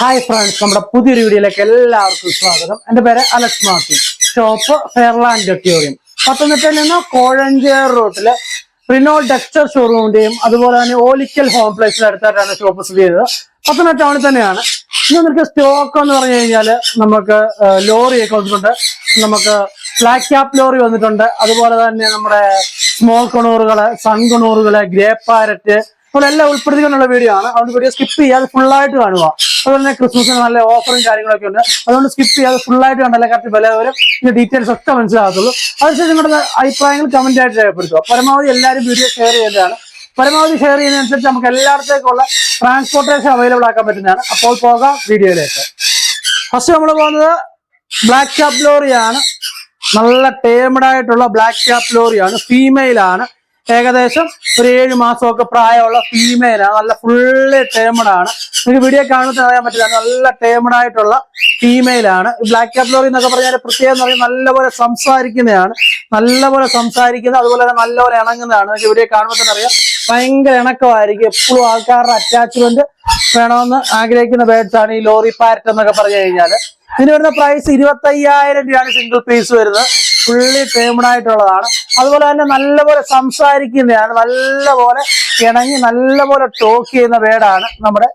Hi friends നമ്മുടെ പുതിയൊരു വീഡിയോയിലേക്ക് എല്ലാവർക്കും സ്വാഗതം. എന്റെ പേര് Alex Mathew. Shop Fairland aquarium പത്തനംതിട്ടയിൽ നിന്ന് കോഴഞ്ചേർ റൂട്ടിൽ റിനോ ഡെക്സ്റ്റർ ഷോറൂമിന്റെയും അതുപോലെ തന്നെ ഓലിക്കൽ ഹോം പ്ലേസിന്റെ അടുത്തായിട്ടാണ് ഷോപ്പ് സ്ഥിതി ചെയ്തത്. പത്തനംതിട്ട ടൗണിൽ തന്നെയാണ്. ഇന്ന് നമുക്ക് സ്റ്റോക്ക് എന്ന് പറഞ്ഞു കഴിഞ്ഞാൽ നമുക്ക് ലോറിയൊക്കെ വന്നിട്ടുണ്ട്. നമുക്ക് ഫ്ലാറ്റ് ക്യാപ് ലോറി വന്നിട്ടുണ്ട്. അതുപോലെ തന്നെ നമ്മുടെ സ്മോൾ കണൂറുകൾ സൺ കണൂറുകൾ ഗ്രേ പാരറ്റ് അതുപോലെ എല്ലാം ഉൾപ്പെടുത്തിക്കൊണ്ടുള്ള വീഡിയോ ആണ്. അതുകൊണ്ട് വീഡിയോ സ്കിപ്പ് ചെയ്യാതെ ഫുൾ ആയിട്ട് കാണുക. അതുപോലെ തന്നെ ക്രിസ്മസിന് നല്ല ഓഫറും കാര്യങ്ങളൊക്കെ ഉണ്ട്. അതുകൊണ്ട് സ്കിപ്പ് ചെയ്യാതെ ഫുൾ ആയിട്ട് കണ്ടല്ലേ കറക്റ്റ് വില വരും. ഇതിന്റെ ഡീറ്റെയിൽസ് ഒക്കെ മനസ്സിലാകത്തുള്ളൂ. അതിനുശേഷം നിങ്ങളുടെ അഭിപ്രായങ്ങൾ കമന്റ് ആയിട്ട് രേഖപ്പെടുത്തുക. പരമാവധി എല്ലാവരും വീഡിയോ ഷെയർ ചെയ്യേണ്ടതാണ്. പരമാവധി ഷെയർ ചെയ്യുന്നതനുസരിച്ച് നമുക്ക് എല്ലായിടത്തേക്കുള്ള ട്രാൻസ്പോർട്ടേഷൻ അവൈലബിൾ ആക്കാൻ പറ്റുന്നതാണ്. അപ്പോൾ പോകാം വീഡിയോയിലേക്ക് ഫസ്റ്റ് നമ്മൾ പോകുന്നത് ബ്ലാക്ക് ക്യാപ് ലോറിയാണ് നല്ല ടേമഡ് ആയിട്ടുള്ള ബ്ലാക്ക് ക്യാപ് ലോറിയാണ് ഫീമെയിൽ ആണ്. ഏകദേശം ഒരു ഏഴ് മാസമൊക്കെ പ്രായമുള്ള ഫീമെയിലാണ് നല്ല ഫുള്ള് ടേമഡാണ് നിങ്ങൾക്ക് വീഡിയോ കാണുന്നത് അറിയാൻ പറ്റില്ല നല്ല ടേമഡായിട്ടുള്ള ഫീമെയിലാണ് ബ്ലാക്ക് ക്യാപ് ലോറി എന്നൊക്കെ പറഞ്ഞാൽ പ്രത്യേകം എന്ന് പറഞ്ഞാൽ നല്ലപോലെ സംസാരിക്കുന്നതാണ്. നല്ലപോലെ സംസാരിക്കുന്ന അതുപോലെ തന്നെ നല്ലപോലെ ഇണങ്ങുന്നതാണ്. നിങ്ങൾക്ക് വീഡിയോ കാണുമ്പോൾ തന്നെ അറിയാം. ഭയങ്കര ഇണക്കമായിരിക്കും. എപ്പോഴും ആൾക്കാരുടെ അറ്റാച്ച്മെന്റ് വേണമെന്ന് ആഗ്രഹിക്കുന്ന ബേഡ്സ് ആണ് ഈ ലോറി പാരറ്റ് എന്നൊക്കെ പറഞ്ഞു കഴിഞ്ഞാൽ ഇതിന് വരുന്ന പ്രൈസ് ഇരുപത്തയ്യായിരം രൂപയാണ് സിംഗിൾ പീസ് വരുന്നത്. ഫുള്ളി ടേമഡ് ആയിട്ടുള്ളതാണ് അതുപോലെ തന്നെ നല്ലപോലെ സംസാരിക്കുന്നതാണ് നല്ലപോലെ ഇണങ്ങി നല്ലപോലെ ടോക്ക് ചെയ്യുന്ന വേടാണ് നമ്മുടെ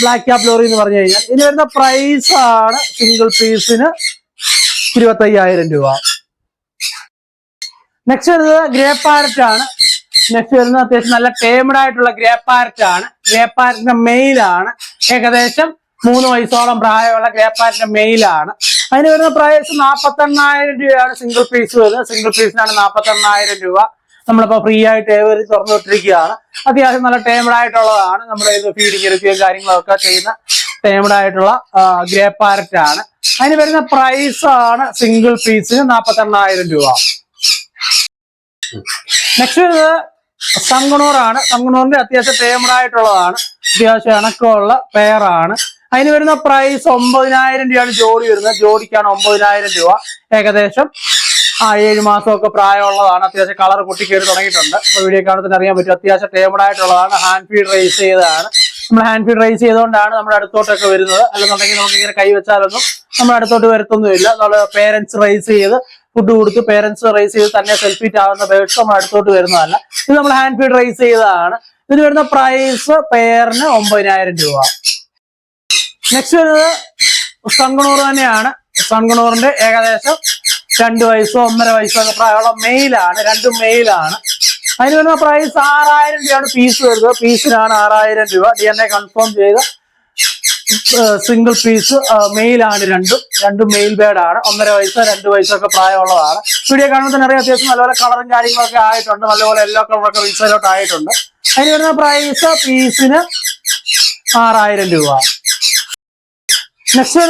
ബ്ലാക്ക് ക്യാപ് ലോറി എന്ന് പറഞ്ഞു കഴിഞ്ഞാൽ. ഇനി വരുന്ന പ്രൈസ് ആണ് സിംഗിൾ പീസിന് ഇരുപത്തി അയ്യായിരം രൂപ. നെക്സ്റ്റ് വരുന്നത് ഗ്രേ പാരറ്റ് ആണ്. നെക്സ്റ്റ് വരുന്നത് അത്യാവശ്യം നല്ല ടേമഡ് ആയിട്ടുള്ള ഗ്രേ പാരറ്റ് ആണ് ഗ്രേ പാരറ്റിന്റെ മെയിലാണ് ഏകദേശം മൂന്ന് വയസ്സോളം പ്രായമുള്ള ഗ്രേ പാരറ്റിന്റെ മെയിലാണ് അതിന് വരുന്ന പ്രൈസ് നാൽപ്പത്തെണ്ണായിരം രൂപയാണ് സിംഗിൾ പീസ് വരുന്നത് സിംഗിൾ പീസിനാണ് നാൽപ്പത്തെണ്ണായിരം രൂപ. നമ്മളിപ്പോ ഫ്രീ ആയിട്ട് ഏവരി തുറന്നു വിട്ടിരിക്കുകയാണ് അത്യാവശ്യം നല്ല ടേമഡ് ആയിട്ടുള്ളതാണ്. നമ്മുടെ ഇത് ഫീഡിങ് എടുക്കുകയും കാര്യങ്ങളൊക്കെ ചെയ്യുന്ന ടേമഡ് ആയിട്ടുള്ള ഗ്രേ പാരറ്റ് ആണ്. അതിന് വരുന്ന പ്രൈസ് ആണ് സിംഗിൾ പീസിന് നാൽപ്പത്തെണ്ണായിരം രൂപ. നെക്സ്റ്റ് വരുന്നത് സങ്കണൂറാണ് സങ്കണൂറിന്റെ അത്യാവശ്യം ടേമഡ് ആയിട്ടുള്ളതാണ്. അത്യാവശ്യം ഇണക്കമുള്ള പെയറാണ് അതിന് വരുന്ന പ്രൈസ് ഒമ്പതിനായിരം രൂപയാണ് ജോഡി വരുന്നത്. ജോഡിക്കാണ് ഒമ്പതിനായിരം രൂപ. ഏകദേശം ആ ഏഴ് മാസമൊക്കെ പ്രായമുള്ളതാണ്. അത്യാവശ്യം കളർ പൊട്ടിക്കേറി തുടങ്ങിയിട്ടുണ്ട്. അപ്പൊ വീഡിയോ കാണുന്നതിന് അറിയാൻ പറ്റും. അത്യാവശ്യം ടേബിൾ ആയിട്ടുള്ളതാണ്. ഹാൻഡ് ഫീഡ് റേസ് ചെയ്തതാണ്. നമ്മൾ ഹാൻഡ് ഫീഡ് റേസ് ചെയ്തുകൊണ്ടാണ് നമ്മുടെ അടുത്തോട്ടൊക്കെ വരുന്നത്. അല്ലെന്നുണ്ടെങ്കിൽ നമുക്ക് ഇങ്ങനെ കൈവച്ചാലൊന്നും നമ്മുടെ അടുത്തോട്ട് വരുത്തൊന്നുമില്ല. നമ്മൾ പേരൻസ് റേസ് ചെയ്ത് ഫുഡ് കൊടുത്ത് പേരൻസ് റേസ് ചെയ്ത് തന്നെ സെൽഫീറ്റ് ആവുന്ന ബേഡ്സ് നമ്മുടെ അടുത്തോട്ട് വരുന്നതല്ല. ഇത് നമ്മൾ ഹാൻഡ് ഫീഡ് റേസ് ചെയ്തതാണ്. ഇതിന് വരുന്ന പ്രൈസ് പെയറിന് ഒമ്പതിനായിരം രൂപ. നെക്സ്റ്റ് വരുന്നത് സൺകണൂർ തന്നെയാണ്. സൺകണൂറിന്റെ ഏകദേശം രണ്ട് വയസ്സോ ഒന്നര വയസ്സോ ഒക്കെ പ്രായമുള്ള മെയിലാണ് രണ്ടും മെയിലാണ്. അതിന് വരുന്ന പ്രൈസ് ആറായിരം രൂപയാണ് പീസ് വരുന്നത്. പീസിനാണ് ആറായിരം രൂപ. ഡി എൻ എ കൺഫേം ചെയ്ത സിംഗിൾ പീസ് മെയിലാണ് രണ്ടും. രണ്ടും മെയിൽ ബേഡാണ് ഒന്നര വയസ്സ് രണ്ട് വയസ്സൊക്കെ പ്രായമുള്ളതാണ്. വീഡിയോ കാണുമ്പോൾ തന്നെ അറിയാം അത്യാവശ്യം നല്ലപോലെ കളറും കാര്യങ്ങളൊക്കെ ആയിട്ടുണ്ട്. നല്ലപോലെ എല്ലാ കളറൊക്കെ വിൻസൈലോട്ട് ആയിട്ടുണ്ട്. അതിന് വരുന്ന പ്രൈസ് പീസിന് ആറായിരം രൂപ. നെക്സ്റ്റ്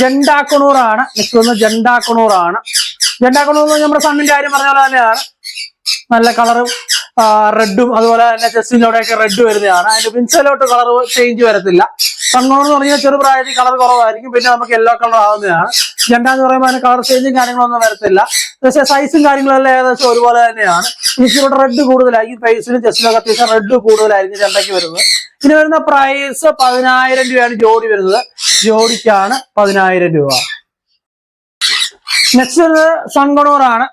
ജണ്ടാക്കുണൂറാണ്. നെക്സ്റ്റ് ജണ്ടാക്കുണൂറാണ്. ജണ്ടാക്കുണൂർ നമ്മുടെ സണ്ണിന്റെ കാര്യം പറഞ്ഞ പോലെ തന്നെയാണ്. നല്ല കളറും റെഡും അതുപോലെ തന്നെ ചെസ്റ്റിലൂടെയൊക്കെ റെഡ് വരുന്നതാണ്. അതിന്റെ പിൻസലോട്ട് കളർ ചേഞ്ച് വരത്തില്ല. കണ്ണൂർ എന്ന് പറഞ്ഞാൽ ചെറുപ്രായത്തിൽ കളർ കുറവായിരിക്കും. പിന്നെ നമുക്ക് യെല്ലോ കളർ ആവുന്നതാണ്. ജണ്ട എന്ന് പറയുമ്പോൾ അതിന് കളർ ചേഞ്ചും കാര്യങ്ങളൊന്നും വരത്തില്ല. പക്ഷേ സൈസും കാര്യങ്ങളെല്ലാം ഏകദേശം ഒരുപോലെ തന്നെയാണ്. ഇച്ചിരിയുടെ റെഡ് കൂടുതലായിരിക്കും. ഫേസിലും ചെസ്റ്റിലൊക്കെ അത്യാവശ്യം റെഡ് കൂടുതലായിരിക്കും ചെണ്ടയ്ക്ക് വരുന്നത്. ഇതിന് വരുന്ന പ്രൈസ് പതിനായിരം രൂപയാണ് ജോഡി വരുന്നത്. ജോഡിക്കാണ് പതിനായിരം രൂപ. നെക്സ്റ്റ് വരുന്നത് സൺകണൂറാണ്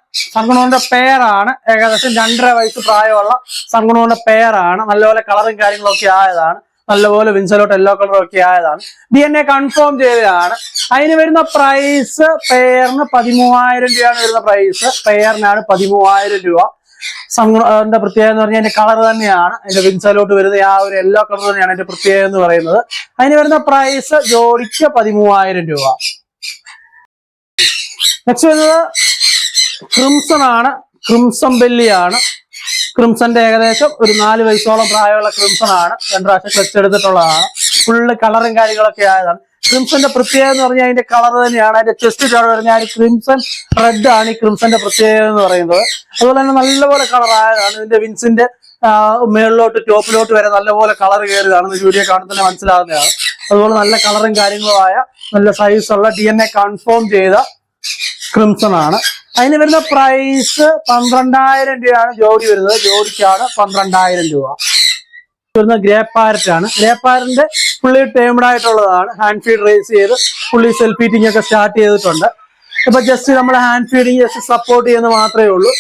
പേരാണ്. ഏകദേശം രണ്ടര വയസ്സ് പ്രായമുള്ള സൺകണൂറിന്റെ പേരാണ്. നല്ലപോലെ കളറും കാര്യങ്ങളൊക്കെ ആയതാണ്. നല്ലപോലെ വിൻസലോട്ട് യെല്ലോ കളറും ഒക്കെ ആയതാണ്. ഡി എൻ എ കൺഫേം ചെയ്തതാണ്. അതിന് വരുന്ന പ്രൈസ് പെയറിന് പതിമൂവായിരം രൂപയാണ് വരുന്ന പ്രൈസ് പെയറിനാണ് പതിമൂവായിരം രൂപ. സംഘന്റെ പ്രത്യേകത എന്ന് പറഞ്ഞാൽ അതിന്റെ കളർ തന്നെയാണ്. അതിന്റെ വിൻസലോട്ട് വരുന്ന ആ ഒരു യെല്ലോ കളർ തന്നെയാണ് അതിന്റെ പ്രത്യേകത എന്ന് പറയുന്നത്. അതിന് വരുന്ന പ്രൈസ് ജോഡിക്ക് പതിമൂവായിരം രൂപ. നെക്സ്റ്റ് വരുന്നത് ക്രിംസൺ ആണ്. ക്രിംസൺ ബെല്ലിയാണ് ക്രിംസന്റെ ഏകദേശം ഒരു നാല് വയസ്സോളം പ്രായമുള്ള ക്രിംസൺ ആണ്. രണ്ടാഴ്ച ക്ലച്ച് എടുത്തിട്ടുള്ളതാണ്. ഫുള്ള് കളറും കാര്യങ്ങളൊക്കെ ആയതാണ്. ക്രിംസന്റെ പ്രത്യേകത എന്ന് പറഞ്ഞാൽ അതിന്റെ കളർ തന്നെയാണ്. അതിന്റെ ചെസ്റ്റ് പറഞ്ഞാൽ ഒരു ക്രിംസൺ റെഡ് ആണ് ഈ ക്രിംസന്റെ പ്രത്യേകത എന്ന് പറയുന്നത്. അതുപോലെ തന്നെ നല്ലപോലെ കളർ ആയതാണ്. ഇതിന്റെ വിൻസിന്റെ മേളിലോട്ട് ടോപ്പിലോട്ട് വരെ നല്ലപോലെ കളർ കയറിയതാണ് വീഡിയോ കാണുമ്പോൾ തന്നെ മനസ്സിലാകുന്നതാണ് അതുപോലെ നല്ല കളറും കാര്യങ്ങളുമായ നല്ല സൈസുള്ള ഡി എൻ എ കൺഫേം ചെയ്ത ക്രിംസൺ ആണ് അതിന് വരുന്ന പ്രൈസ് പന്ത്രണ്ടായിരം രൂപയാണ് ജോഡി വരുന്നത്. ജോഡിക്കാണ് പന്ത്രണ്ടായിരം രൂപ. വരുന്ന ഗ്രേ പാരറ്റ് ആണ് ഗ്രേ പാരറ്റിന്റെ പുള്ളി ടേംഡ് ആയിട്ടുള്ളതാണ്. ഹാൻഡ് ഫീഡ് റേസ് ചെയ്ത് പുള്ളി സെൽഫ് ഫീറ്റിംഗ് ഒക്കെ സ്റ്റാർട്ട് ചെയ്തിട്ടുണ്ട്. ഇപ്പൊ ജസ്റ്റ് നമ്മൾ ഹാൻഡ് ഫീഡിങ് ജസ്റ്റ് സപ്പോർട്ട് ചെയ്യുന്ന മാത്രമേ ഉള്ളൂ.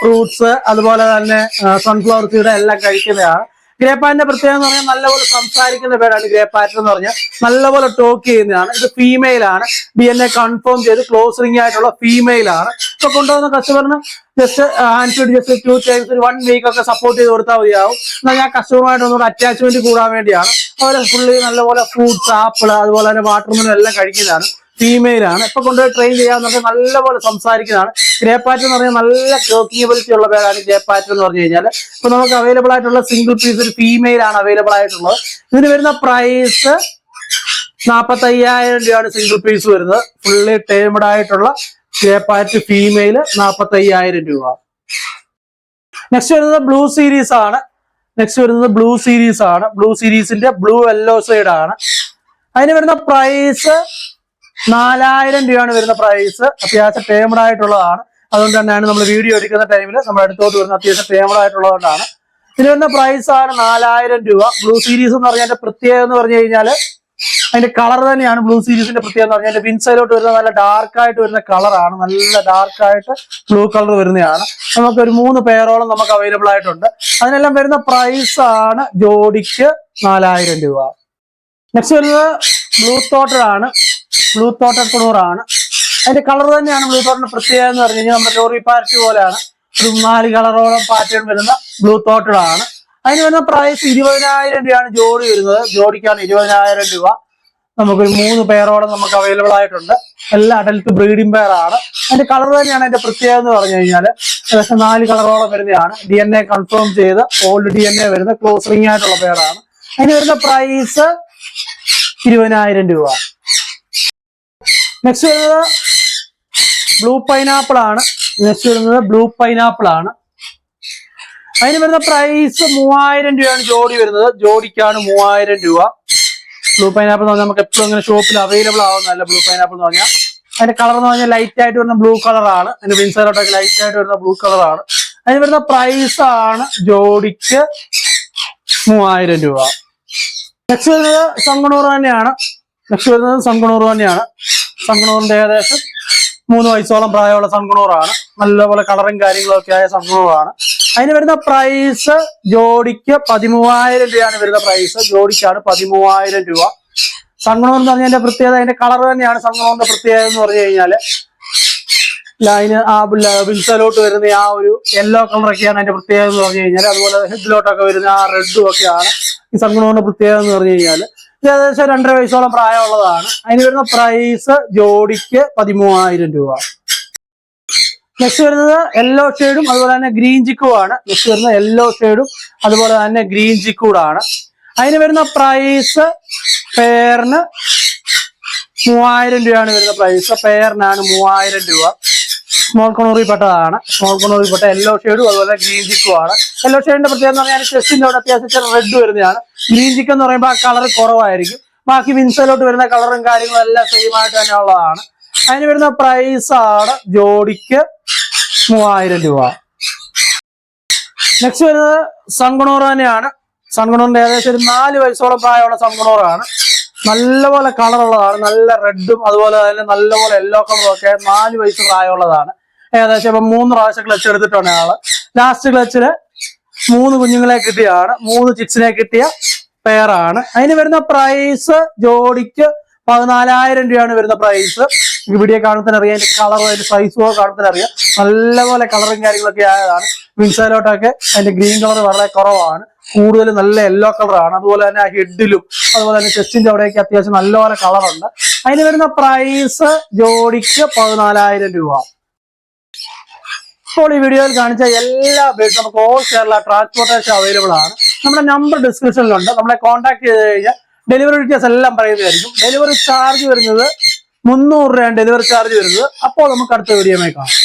ഫ്രൂട്ട്സ് അതുപോലെ തന്നെ സൺഫ്ലവർ സീഡ് എല്ലാം കഴിക്കുന്നതാണ്. ഗ്രേപ്പാറ്റിന്റെ പ്രത്യേകത എന്ന് പറഞ്ഞാൽ നല്ലപോലെ സംസാരിക്കുന്ന പേരാണ് ഗ്രേപ്പാറ്റ് എന്ന് പറഞ്ഞാൽ നല്ലപോലെ ടോക്ക് ചെയ്യുന്നതാണ്. ഇത് ഫീമെയിൽ ആണ്. ബി എൻ എ കൺഫേം ചെയ്ത് ക്ലോസ് റിംഗ് ആയിട്ടുള്ള ഫീമെയിൽ ആണ്. ഇപ്പൊ കൊണ്ടുവന്ന കസ്റ്റമറിന് just and just two times ഒരു വൺ വീക്ക് ഒക്കെ സപ്പോർട്ട് ചെയ്ത് കൊടുത്താൽ മതിയാവും. എന്നാൽ ഞാൻ കസ്റ്റമറുമായിട്ട് ഒന്നുകൂടെ അറ്റാച്ച്മെന്റ് കൂടാൻ വേണ്ടിയാണ്. അതുപോലെ ഫുള്ളി നല്ലപോലെ ഫ്രൂട്ട്സ് ആപ്പിൾ അതുപോലെ തന്നെ വാട്ടർമെലൻ എല്ലാം കഴിക്കുന്നതാണ്. ഫീമെയിൽ ആണ്. ഇപ്പൊ കൊണ്ടുപോയി ട്രെയിൻ ചെയ്യാന്ന് പറഞ്ഞാൽ നല്ലപോലെ സംസാരിക്കുന്നതാണ്. ഗ്രേപ്പാറ്റ് എന്ന് പറഞ്ഞാൽ നല്ല ടോക്കിയബിലിറ്റി ഉള്ള പേരാണ് ഗ്രേപ്പാറ്റ് എന്ന് പറഞ്ഞു കഴിഞ്ഞാൽ ഇപ്പൊ നമുക്ക് അവൈലബിൾ ആയിട്ടുള്ള സിംഗിൾ പീസ് ഒരു ഫീമെയിൽ ആണ് അവൈലബിൾ ആയിട്ടുള്ളത്. ഇതിന് വരുന്ന പ്രൈസ് നാപ്പത്തി അയ്യായിരം രൂപയാണ് സിംഗിൾ പീസ് വരുന്നത്. ഫുള്ളി ടേംഡ് ആയിട്ടുള്ള ഗ്രേപ്പാറ്റ് ഫീമെയിൽ നാപ്പത്തി അയ്യായിരം രൂപ. നെക്സ്റ്റ് വരുന്നത് ബ്ലൂ സീരീസ് ആണ്. നെക്സ്റ്റ് വരുന്നത് ബ്ലൂ സീരീസ് ആണ്. ബ്ലൂ സീരീസിന്റെ ബ്ലൂ യെല്ലോ സൈഡ് ആണ്. അതിന് വരുന്ന പ്രൈസ് നാലായിരം രൂപയാണ് വരുന്ന പ്രൈസ് അത്യാവശ്യം ടേമഡ് ആയിട്ടുള്ളതാണ്. അതുകൊണ്ട് തന്നെയാണ് നമ്മൾ വീഡിയോ എടുക്കുന്ന ടൈമിൽ നമ്മൾ അടുത്തോട്ട് വരുന്ന അത്യാവശ്യം ടേമഡ് ആയിട്ടുള്ളതുകൊണ്ടാണ്. ഇതിന് വരുന്ന പ്രൈസ് ആണ് നാലായിരം രൂപ. ബ്ലൂ സീരീസ് എന്ന് പറഞ്ഞാൽ പ്രത്യേകത എന്ന് പറഞ്ഞു കഴിഞ്ഞാൽ അതിന്റെ കളർ തന്നെയാണ് ബ്ലൂ സീരീസിന്റെ പ്രത്യേകത എന്ന് പറഞ്ഞാൽ പിൻസൈലോട്ട് വരുന്ന നല്ല ഡാർക്ക് ആയിട്ട് വരുന്ന കളറാണ് നല്ല ഡാർക്ക് ആയിട്ട് ബ്ലൂ കളർ വരുന്നതാണ്. നമുക്ക് ഒരു മൂന്ന് പേരോളം നമുക്ക് അവൈലബിൾ ആയിട്ടുണ്ട്. അതിനെല്ലാം വരുന്ന പ്രൈസ് ആണ് ജോഡിക്ക് നാലായിരം രൂപ. നെക്സ്റ്റ് വരുന്നത് ബ്ലൂ തോട്ടറാണ് ബ്ലൂ തോട്ടർ ആണ്. അതിന്റെ കളർ തന്നെയാണ് ബ്ലൂ തോട്ടറിന്റെ പ്രത്യേകത എന്ന് പറഞ്ഞു കഴിഞ്ഞാൽ നമ്മുടെ ലോറി പാർട്ടി പോലെയാണ്. ഒരു നാല് കളറോളം പാറ്റേൺ വരുന്ന ബ്ലൂ തോട്ടറാണ് അതിന് വരുന്ന പ്രൈസ് ഇരുപതിനായിരം രൂപയാണ് ജോഡി വരുന്നത്. ജോഡിക്കാണ് ഇരുപതിനായിരം രൂപ. നമുക്കൊരു മൂന്ന് പേരോളം നമുക്ക് അവൈലബിൾ ആയിട്ടുണ്ട്. എല്ലാ അഡൽട്ട് ബ്രീഡിംഗ് പെയർ ആണ്. അതിന്റെ കളർ തന്നെയാണ് അതിന്റെ പ്രത്യേകത എന്ന് പറഞ്ഞു കഴിഞ്ഞാൽ ഏകദേശം നാല് കളറോളം വരുന്നതാണ്. ഡി എൻ എ കൺഫേം ചെയ്ത് ഓൾഡ് ഡി എൻ എ വരുന്ന ക്ലോസ് റിംഗ് ആയിട്ടുള്ള പെയറാണ് അതിന് വരുന്ന പ്രൈസ് ഇരുപതിനായിരം രൂപ. നെക്സ്റ്റ് വരുന്നത് ബ്ലൂ പൈനാപ്പിൾ ആണ്. നെക്സ്റ്റ് വരുന്നത് ബ്ലൂ പൈനാപ്പിൾ ആണ്. അതിന് വരുന്ന പ്രൈസ് മൂവായിരം രൂപയാണ് ജോഡി വരുന്നത്. ജോഡിക്കാണ് മൂവായിരം രൂപ. ബ്ലൂ പൈനാപ്പിൾ എന്ന് പറഞ്ഞാൽ നമുക്ക് എപ്പോഴും ഇങ്ങനെ ഷോപ്പിൽ അവൈലബിൾ ആവുന്നതല്ല ബ്ലൂ പൈനാപ്പിൾ എന്ന് പറഞ്ഞാൽ അതിന്റെ കളർ എന്ന് പറഞ്ഞാൽ ലൈറ്റ് ആയിട്ട് വരുന്ന ബ്ലൂ കളറാണ് അതിന്റെ വിൻസൈലോട്ടൊക്കെ ലൈറ്റ് ആയിട്ട് വരുന്ന ബ്ലൂ കളറാണ് അതിന് വരുന്ന പ്രൈസ് ആണ് ജോഡിക്ക് മൂവായിരം രൂപ. നെക്സ്റ്റ് വരുന്നത് സംഗണൂർ തന്നെയാണ്. നെക്സ്റ്റ് വരുന്നത് സംഗണൂർ തന്നെയാണ്. സംഗണൂറിന്റെ ഏകദേശം മൂന്ന് വയസ്സോളം പ്രായമുള്ള സംഗണൂറാണ് നല്ലപോലെ കളറും കാര്യങ്ങളൊക്കെ ആയ സംഗണൂറാണ് അതിന് വരുന്ന പ്രൈസ് ജോഡിക്ക് പതിമൂവായിരം രൂപയാണ് വരുന്ന പ്രൈസ് ജോഡിക്കാണ് പതിമൂവായിരം രൂപ. സംഗണൂർ എന്ന് പറഞ്ഞാൽ അതിന്റെ പ്രത്യേകത അതിന്റെ കളർ തന്നെയാണ് സംഗണൂറിന്റെ പ്രത്യേകത എന്ന് പറഞ്ഞു കഴിഞ്ഞാൽ. ലൈന് ആ വിൻസലോട്ട് വരുന്ന ആ ഒരു യെല്ലോ കളറൊക്കെയാണ് അതിന്റെ പ്രത്യേകത എന്ന് പറഞ്ഞു കഴിഞ്ഞാൽ അതുപോലെ ഹെഡിലോട്ടൊക്കെ വരുന്ന ആ റെഡും ഒക്കെയാണ് ഈ സംഗണൂറിന്റെ പ്രത്യേകത എന്ന് പറഞ്ഞു കഴിഞ്ഞാൽ ഏകദേശം രണ്ടര വയസ്സോളം പ്രായമുള്ളതാണ്. അതിന് വരുന്ന പ്രൈസ് ജോഡിക്ക് പതിമൂവായിരം രൂപ. നെക്സ്റ്റ് വരുന്നത് യെല്ലോ ഷെയ്ഡും അതുപോലെ തന്നെ ഗ്രീൻ ചിക്കുവാണ് നെക്സ്റ്റ് വരുന്നത് യെല്ലോ ഷെയ്ഡും അതുപോലെ തന്നെ ഗ്രീൻ ചിക്കൂടാണ് അതിന് വരുന്ന പ്രൈസ് പെയറിന് മൂവായിരം രൂപയാണ് വരുന്ന പ്രൈസ് പെയറിനാണ് മൂവായിരം രൂപ. സ്മോൾ കൊണൂറിൽ പെട്ടതാണ്. സ്മോൾ കൊണൂറിൽ പെട്ട. യെല്ലോ ഷെയ്ഡും അതുപോലെ ഗ്രീൻ ചിക്കും ആണ്. യെല്ലോ ഷെയ്ഡിന്റെ പ്രത്യേകത എന്ന് പറഞ്ഞാൽ ചെസ്റ്റിന്റെ അവിടെ അത്യാവശ്യം റെഡ് വരുന്നതാണ്. ഗ്രീൻ ചിക്ക് എന്ന് പറയുമ്പോൾ ആ കളർ കുറവായിരിക്കും. ബാക്കി വിൻസലോട്ട് വരുന്ന കളറും കാര്യങ്ങളും എല്ലാം സെയിം ആയിട്ട് തന്നെ ഉള്ളതാണ്. അതിന് വരുന്ന പ്രൈസ് ആണ് ജോഡിക്ക് മൂവായിരം രൂപ. നെക്സ്റ്റ് വരുന്നത് സങ്കണൂർ തന്നെയാണ് സങ്കണൂറിന്റെ ഏകദേശം ഒരു നാല് വയസ്സോളം പ്രായമുള്ള സൺകുണൂറാണ് നല്ലപോലെ കളറുള്ളതാണ് നല്ല റെഡും അതുപോലെ തന്നെ നല്ലപോലെ യെല്ലോ കളറും ഒക്കെ നാല് വയസ്സ് പ്രായമുള്ളതാണ്. ഏകദേശം ഇപ്പൊ മൂന്ന് പ്രാവശ്യം ക്ലച്ച് എടുത്തിട്ടുണ്ട് ആൾ. ലാസ്റ്റ് ക്ലച്ചിൽ മൂന്ന് കുഞ്ഞുങ്ങളെ കിട്ടിയാണ് മൂന്ന് ചിക്സിനെ കിട്ടിയ പെയറാണ് അതിന് വരുന്ന പ്രൈസ് ജോഡിക്ക് പതിനാലായിരം രൂപയാണ് വരുന്ന പ്രൈസ് വീഡിയോ കാണുന്നതിന് അറിയാം അതിന്റെ കളറോ അതിന്റെ സൈസോ കാണുന്നതിന് അറിയാം നല്ലപോലെ കളറും കാര്യങ്ങളൊക്കെ ആയതാണ്. വിൻസൈലോട്ടൊക്കെ അതിന്റെ ഗ്രീൻ കളർ വളരെ കുറവാണ്. കൂടുതൽ നല്ല യെല്ലോ കളറാണ് അതുപോലെ തന്നെ ഹെഡിലും അതുപോലെ തന്നെ ചെസ്റ്റിന്റെ അവിടെയൊക്കെ അത്യാവശ്യം നല്ലപോലെ കളറുണ്ട് അതിന് വരുന്ന പ്രൈസ് ജോഡിക്ക് പതിനാലായിരം രൂപ. ഇപ്പോൾ ഈ വീഡിയോയിൽ കാണിച്ച എല്ലാ ബേസ് നമുക്ക് ഓൾ കേരള ട്രാൻസ്പോർട്ടേഷൻ അവൈലബിൾ ആണ്. നമ്മുടെ നമ്പർ ഡിസ്ക്രിപ്ഷനിലുണ്ട് നമ്മളെ കോൺടാക്ട് ചെയ്ത് കഴിഞ്ഞാൽ ഡെലിവറി ഡീറ്റെയിൽസ് എല്ലാം പറയുന്നതായിരിക്കും. ഡെലിവറി ചാർജ് വരുന്നത് മുന്നൂറ് രൂപയാണ് ഡെലിവറി ചാർജ് വരുന്നത്. അപ്പോൾ നമുക്ക് അടുത്ത വീഡിയോയിൽ കാണാം.